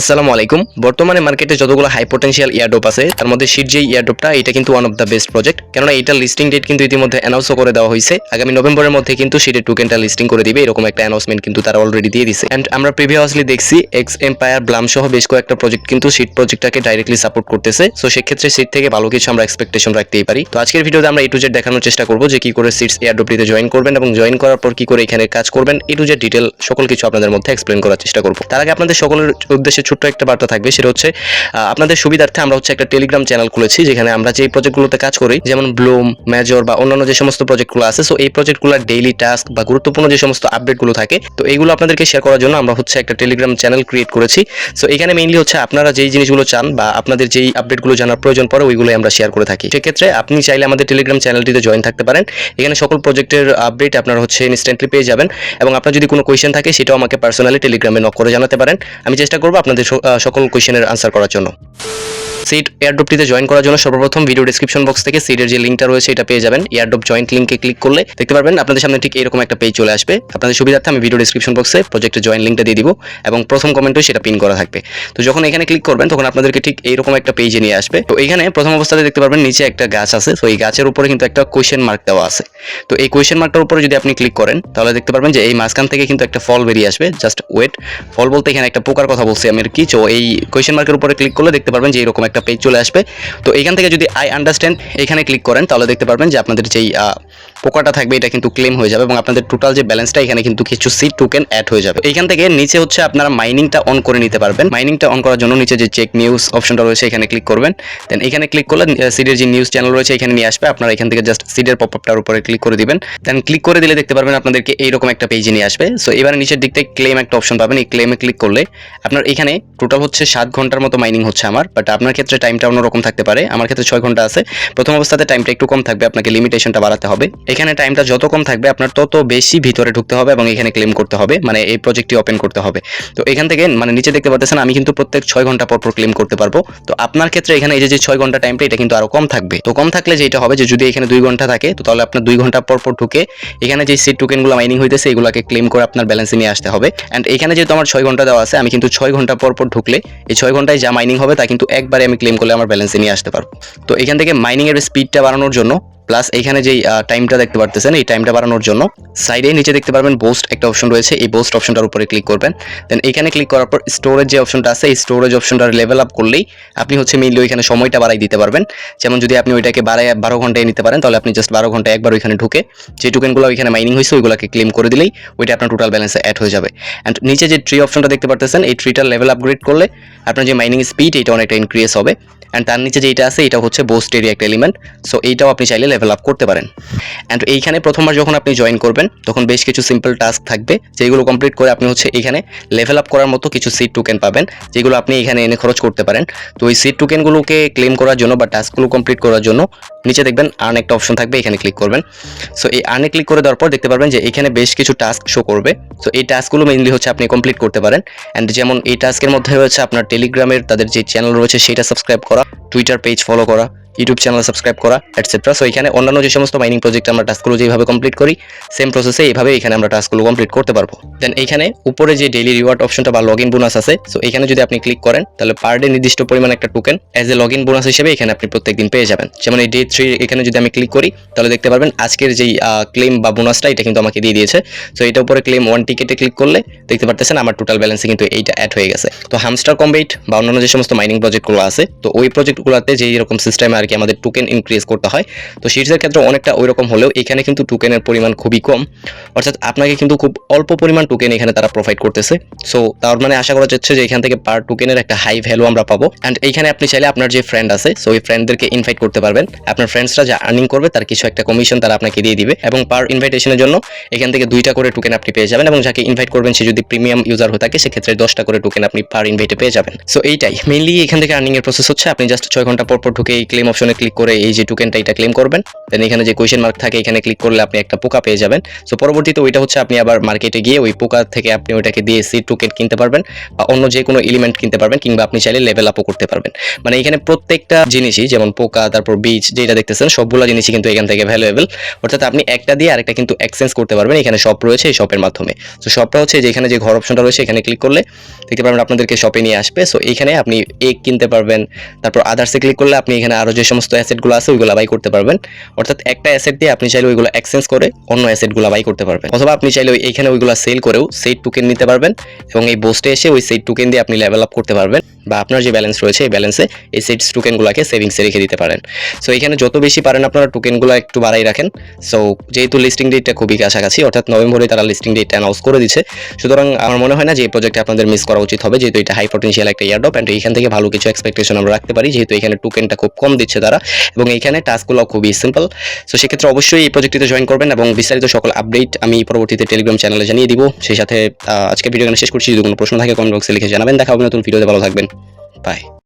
আসসালামু আলাইকুম। বর্তমানে মার্কেটে যতগুলো হাই পটেনশিয়াল ইয়ারডোপ আছে, তার মধ্যে শিট যে ইয়ারডোপটা এটা কিন্তু one of the best project কেননা এটার লিস্টিং ডেট কিন্তু ইতিমধ্যে অ্যানাউন্সও করে দেওয়া হয়েছে। আগামী নভেম্বরের মধ্যে কিন্তু শিটের টোকেনটা লিস্টিং করে দিবে। এরকম একটা অ্যানাউন্সমেন্ট কিন্তু তারা অলরেডি দিয়ে দিছে। অ্যান্ড আমরা প্রিভিয়াসলি দেখছি এক্স এম্পায়ার ব্লাম সহ বেশ কয়েকটা প্রজেক্ট কিন্তু শিট প্রজেক্টটাকে ডাইরেক্টলি সাপোর্ট করতেছে। সো সেক্ষেত্রে সিট থেকে ভালো কিছু আমরা এক্সপেকটেশন রাখতেই পারি। তো আজকের ভিডিওতে আমরা এ টু দেখানোর চেষ্টা করব যে কি করে সিটস এয়ারডোপটিতে জয়েন করবেন এবং জয়েন করার পর কি করে এখানে কাজ করবেন। এ ডিটেল সকল কিছু আপনাদের মধ্যে এক্সপ্লেন করার চেষ্টা করব। তার আগে আপনাদের সকলের উদ্দেশ্যে ছোট্ট একটা বার্তা থাকবে, সেটা হচ্ছে আপনাদের সুবিধার্থে আমরা হচ্ছে একটা টেলিগ্রাম চ্যানেল খুলেছি, যেখানে আমরা যে প্রজেক্টগুলোতে কাজ করি, যেমন ব্লুম মেজর বা অন্যান্য যে সমস্ত প্রজেক্টগুলো আছে সো এই প্রজেক্টগুলোর ডেইলি টাস্ক বা গুরুত্বপূর্ণ যে সমস্ত আপডেটগুলো থাকে, তো এইগুলো আপনাদেরকে শেয়ার করার জন্য আমরা হচ্ছে একটা টেলিগ্রাম চ্যানেল ক্রিয়েট করেছি। সো এখানে মেইনলি হচ্ছে আপনারা যেই জিনিসগুলো চান বা আপনাদের যেই আপডেটগুলো জানার প্রয়োজন পড়ে, ওইগুলোই আমরা শেয়ার করে থাকি। সেক্ষেত্রে আপনি চাইলে আমাদের টেলিগ্রাম চ্যানেলটিতে জয়েন থাকতে পারেন। এখানে সকল প্রজেক্টের আপডেট আপনারা হচ্ছে ইনস্ট্যান্টলি পেয়ে যাবেন এবং আপনার যদি কোনো কোয়েশ্চেন থাকে, সেটাও আমাকে পার্সোনালি টেলিগ্রামে নক করে জানাতে পারেন। আমি চেষ্টা করব আপনাদের আহ, সকল কোয়েশ্চেনের আনসার করার জন্য। সিট এয়ারড্রপটিতে জয়েন করার জন্য সর্বপ্রথম ভিডিও ডিসক্রিপশন বক্স থেকে সিটের যে লিঙ্কটা রয়েছে এটা পেয়ে যাবেন। এয়ারড্রপ জয়েন্ট লিঙ্কে ক্লিক করলে দেখতে পারবেন আপনাদের সামনে ঠিক এরকম একটা পেজ চলে আসবে। আপনাদের সুবিধার্থে আমি ভিডিও ডিসক্রিপশন বক্সে প্রজেক্টের জয়েন লিঙ্কটা দিয়ে দিব এবং প্রথম কমেন্টও সেটা পিন করা থাকবে। তো যখন এখানে ক্লিক করবেন তখন আপনাদেরকে ঠিক এইরকম একটা পেজে নিয়ে আসবে। তো এখানে প্রথম অবস্থাতে দেখতে পারবেন নিচে একটা গাছ আছে। তো এই গাছের উপরে কিন্তু একটা কোয়েশ্চেন মার্ক দেওয়া আছে। তো এই কোয়েশ্চেন মার্কটার উপরে যদি আপনি ক্লিক করেন তাহলে দেখতে পারবেন যে এই মাঝখান থেকে কিন্তু একটা ফল বেরিয়ে আসবে। জাস্ট ওয়েট ফল বলতে এখানে একটা পোকার কথা বলছি আমি আর কি? তো এই কোয়েশ্চেন মার্কের উপরে ক্লিক করলে দেখতে পারবেন যে এরকম একটা পেজ চলে আসবে। তো এখান থেকে যদি আই আন্ডারস্ট্যান্ড এখানে ক্লিক করেন, তাহলে দেখতে পারবেন যে আপনাদের যেই পোকাটা থাকবে, এটা কিন্তু ক্লেম হয়ে যাবে এবং আপনাদের টোটাল যে ব্যালেন্সটা এখানে কিন্তু কিছু সিট টোকেন অ্যাড হয়ে যাবে। এখান থেকে নিচে হচ্ছে আপনারা মাইনিংটা অন করে নিতে পারবেন। মাইনিংটা অন করার জন্য নিচে যে চেক নিউজ অপশনটা রয়েছে, এখানে ক্লিক করবেন। দেন এখানে ক্লিক করলে সিডের যে নিউজ চ্যানেল রয়েছে, এখানে নিয়ে আসবে। আপনারা এখান থেকে জাস্ট সিডের পপআপটার উপরে ক্লিক করে দিবেন। দেন ক্লিক করে দিলে দেখতে পারবেন আপনাদেরকে এইরকম একটা পেজে নিয়ে আসবে। সো এবারে নিচের দিক থেকে ক্লেম একটা অপশন পাবেন। এই ক্লেমে ক্লিক করলে আপনার এখানে টোটাল হচ্ছে সাত ঘণ্টার মতো মাইনিং হচ্ছে আমার। বাট আপনার ক্ষেত্রে টাইমটা অন্যরকম থাকতে পারে। আমার ক্ষেত্রে ছয় ঘণ্টা আছে। প্রথম অবস্থাতে টাইমটা একটু কম থাকবে। আপনাকে লিমিটেশনটা বাড়াতে হবে। এখানে টাইমটা যত কম থাকবে আপনার তত বেশি ভিতরে ঢুকতে হবে এবং এখানে ক্লেম করতে হবে মানে এই প্রজেক্টটি ওপেন করতে হবে। তো এখান থেকে মানে নিচে দেখতে পাচ্ছেন আমি কিন্তু প্রত্যেক ছয় ঘণ্টা পর পর ক্লেম করতে পারব। তো আপনার ক্ষেত্রে এখানে এই যে ছয় ঘণ্টা টাইমটা এটা কিন্তু আরও কম থাকবে। তো কম থাকলে যেটা হবে যে, যদি এখানে দুই ঘণ্টা থাকে, তো তাহলে আপনার দুই ঘণ্টা পর পর ঢুকে এখানে যে সিট টোকেনগুলো মাইনিং হইতেছে, এগুলোকে ক্লেম করে আপনার ব্যালেন্সে নিয়ে আসতে হবে। অ্যান্ড এখানে যেহেতু আমার ছয় ঘণ্টা দেওয়া আছে, আমি কিন্তু ছয় ঘণ্টা পর পর ঢুকলে, এই ছয় ঘন্টায় যা মাইনিং হবে, তা কিন্তু একবারে আমি ক্লেম করলে আমার ব্যালেন্সে নিয়ে আসতে পারব। তো এখান থেকে মাইনিং এর স্পিডটা বাড়ানোর জন্য প্লাস এখানে যেই টাইমটা দেখতে পারতেছেন, এই টাইমটা বাড়ানোর জন্য সাইডে নিচে দেখতে পারবেন বোস্ট একটা অপশন রয়েছে, এই বোস্ট অপশনটার উপরে ক্লিক করবেন। দেন এখানে ক্লিক করার পর স্টোরেজ যে অপশনটা আছে, এই স্টোরেজ অপশনটার লেভেল আপ করলেই আপনি হচ্ছে মেইনলি ওইখানে সময়টা বাড়াই দিতে পারবেন। যেমন যদি আপনি ওইটাকে বাড়ায়, বারো ঘন্টায় নিতে পারেন, তাহলে আপনি জাস্ট বারো ঘণ্টা একবার ওইখানে ঢুকে যে টোকেনগুলো ওইখানে মাইনিং হয়েছে, ওইগুলোকে ক্লেম করে দিলেই ওইটা আপনার টোটাল ব্যালেন্সে অ্যাড হয়ে যাবে। অ্যান্ড নিচে যে ট্রি অপশনটা দেখতে পারতেছেন, এই ট্রিটার লেভেল আপগ্রেড করলে আপনার যে মাইনিং স্পিড এটা অনেকটা ইনক্রিজ হবে। অ্যান্ড তার নিচে যেটা আছে, এটা হচ্ছে বোস্ট এরিয়া একটা এলিমেন্ট সো এইটাও আপনি চাইলে লেভেল আপ করতে পারেন। অ্যান্ড এইখানে প্রথমবার যখন আপনি জয়েন করবেন, তখন বেশ কিছু সিম্পল টাস্ক থাকবে, যেগুলো কমপ্লিট করে আপনি হচ্ছে এখানে লেভেল আপ করার মতো কিছু সিট টোকেন পাবেন, যেগুলো আপনি এখানে এনে খরচ করতে পারেন। তো ওই সিট টোকেনগুলোকে ক্লেম করার জন্য বা টাস্কগুলো কমপ্লিট করার জন্য নিচে দেখবেন আর্ন একটা অপশন থাকবে, এখানে ক্লিক করবেন। সো এই আর্নে ক্লিক করে দেওয়ার পর দেখতে পারবেন যে এখানে বেশ কিছু টাস্ক শো করবে। সো এই টাস্কগুলো মেইনলি হচ্ছে আপনি কমপ্লিট করতে পারেন। অ্যান্ড যেমন এই টাস্কের মধ্যে রয়েছে আপনার টেলিগ্রামের তাদের যে চ্যানেল রয়েছে, সেটা সাবস্ক্রাইব করা টুইটার পেজ ফলো করা ইউটিউব চ্যানেল সাবস্ক্রাইব করা এটসেট্রা সো এখানে অন্যান্য যে সমস্ত মাইনিং প্রজেক্ট আমরা টাস্কগুলো যেভাবে কমপ্লিট করি সেম প্রসেসে এইভাবে এখানে আমরা টাস্কগুলো কমপ্লিট করতে পারব। দেন এখানে উপরে যে ডেইলি রিওয়ার্ড অপশনটা বা লগ ইন বোনাস আছে সো এখানে যদি আপনি ক্লিক করেন, তাহলে পার ডে নির্দিষ্ট পরিমাণ একটা token as a log in bonus হিসেবে এখানে আপনি প্রত্যেকদিন পেয়ে যাবেন। যেমন এই ডে থ্রি এখানে যদি আমি ক্লিক করি, তাহলে দেখতে পারবেন আজকের যেই ক্লেম বা বোনাসটা এটা কিন্তু আমাকে দিয়ে দিয়েছে। সো এটা উপরে ক্লেম ওয়ান টিকেটে ক্লিক করলে দেখতে পারতেছেন আমার টোটাল ব্যালেন্সে কিন্তু এইটা অ্যাড হয়ে গেছে। তো হামস্টার কম্বেট বা অন্যান্য যে সমস্ত মাইনিং প্রজেক্টগুলো আছে, তো ওই প্রজেক্টগুলোতে যেই রকম সিস্টেমে আর কি আমাদের টোকেন ইনক্রিজ করতে হয়, তো সিটসের ক্ষেত্রে অনেকটা ওই রকম হলেও এখানে কিন্তু টোকেনের পরিমাণ খুবই কম। অর্থাৎ আপনাকে কিন্তু খুব অল্প পরিমাণ টোকেন এখানে তারা প্রোভাইড করতেছে। সো তার মানে আশা করা যাচ্ছে যে এখান থেকে পার টোকেনের একটা হাই ভ্যালু আমরা পাবো। অ্যান্ড এইখানে আপনি চাইলে আপনার যে ফ্রেন্ড আছে সো ওই ফ্রেন্ডদেরকে ইনভাইট করতে পারবেন। আপনার ফ্রেন্ডসরা যা আর্নিং করবে, তার কিছু একটা কমিশন তারা আপনাকে দিয়ে দিবে। এবং পার ইনভাইটেশনের জন্য এখান থেকে দুইটা করে টোকেন আপনি পেয়ে যাবেন। এবং যাকে ইনভাইট করবেন, সে যদি প্রিমিয়াম ইউজার হয়ে থাকে, সেক্ষেত্রে দশটা করে টোকেন আপনি পার ইনভাইটে পেয়ে যাবেন। সো এইটাই। মেইনলি এখান থেকে আর্নিং এর প্রসেস হচ্ছে, আপনি জাস্ট ছয় ঘণ্টা পর পর ঢুকে এই ক্লেম অপশনে ক্লিক করে এই যে টোকেনটা এটা ক্লেম করবেন। দেন এখানে যে কোয়েশ্চেন মার্ক থাকে, এখানে ক্লিক করলে আপনি একটা পোকা পেয়ে যাবেন। সো পরবর্তীতে ওইটা হচ্ছে আপনি আবার মার্কেটে গিয়ে ওই পোকা থেকে আপনি ওইটাকে দিয়ে সিড টোকেন কিনতে পারবেন বা অন্য যে কোনো এলিমেন্ট কিনতে পারবেন কিংবা আপনি চাইলে লেভেল আপও করতে পারবেন। মানে এখানে প্রত্যেকটা জিনিসই, যেমন পোকা, তারপর বীজ, যেটা দেখতেছেন, সবগুলো জিনিসই কিন্তু এখান থেকে ভ্যালুয়েবল অর্থাৎ আপনি একটা দিয়ে আরেকটা কিন্তু এক্সচেঞ্জ করতে পারবেন এখানে শপ রয়েছে এই শপের মাধ্যমে। তো শপটা হচ্ছে যে এখানে যে ঘর অপশনটা রয়েছে, এখানে ক্লিক করলে দেখতে পারবেন আপনাদেরকে শপে নিয়ে আসবে। সো এখানে আপনি এগ কিনতে পারবেন, তারপর আদার্সে ক্লিক করলে আপনি এখানে আরও যে সমস্ত অ্যাসেটগুলো আছে, ওইগুলো বাই করতে পারবেন। অর্থাৎ একটা অ্যাসেট দিয়ে আপনি চাইলে ওইগুলো এক্সচেঞ্জ করে অন্য অ্যাসেটগুলো বাই করতে পারবেন। অথবা আপনি চাইলে ওই এখানে ওইগুলো সেল করেও সেট টোকেন নিতে পারবেন এবং এই বোস্টে এসে ওই সেট টোকেন দিয়ে আপনি লেভেল আপ করতে পারবেন বা আপনার যে ব্যালেন্স রয়েছে এই ব্যালেন্সে এই সেট টোকেনগুলোকে সেভিংসে রেখে দিতে পারেন। সো এখানে যত বেশি পারেন আপনারা টোকেনগুলো একটু বাড়াই রাখেন। সো যেহেতু লিস্টিং ডেটটা খুবই কাছাকাছি, অর্থাৎ নভেম্বরে তারা লিস্টিং ডেটটা অ্যানাউন্স করে দিচ্ছে। সুতরাং আমার মনে হয় না যে এই প্রজেক্টে আপনাদের মিস করা উচিত হবে, যেহেতু এটা হাই পটেনশিয়াল একটা ইয়ারডপ অ্যান্ড এখান থেকে ভালো কিছু এক্সপেকটেশন আমরা রাখতে পারি, যেহেতু এখানে টোকেনটা খুব কম দিচ্ছে তারা। এবং এইখানে টাস্কগুলো খুবই সিম্পল সো সেক্ষেত্রে অবশ্যই এই প্রজেক্টটিতে জয়েন করবেন এবং বিস্তারিত সকল আপডেট আমি পরবর্তীতে টেলিগ্রাম চ্যানেলে জানিয়ে দিব। সেই সাথে আহ, আজকের ভিডিও শেষ করছি। যদি কোনো প্রশ্ন থাকে কমেন্ট বক্সে লিখে জানাবেন। দেখা হবে নতুন ভিডিওতে ভালো থাকবেন। বাই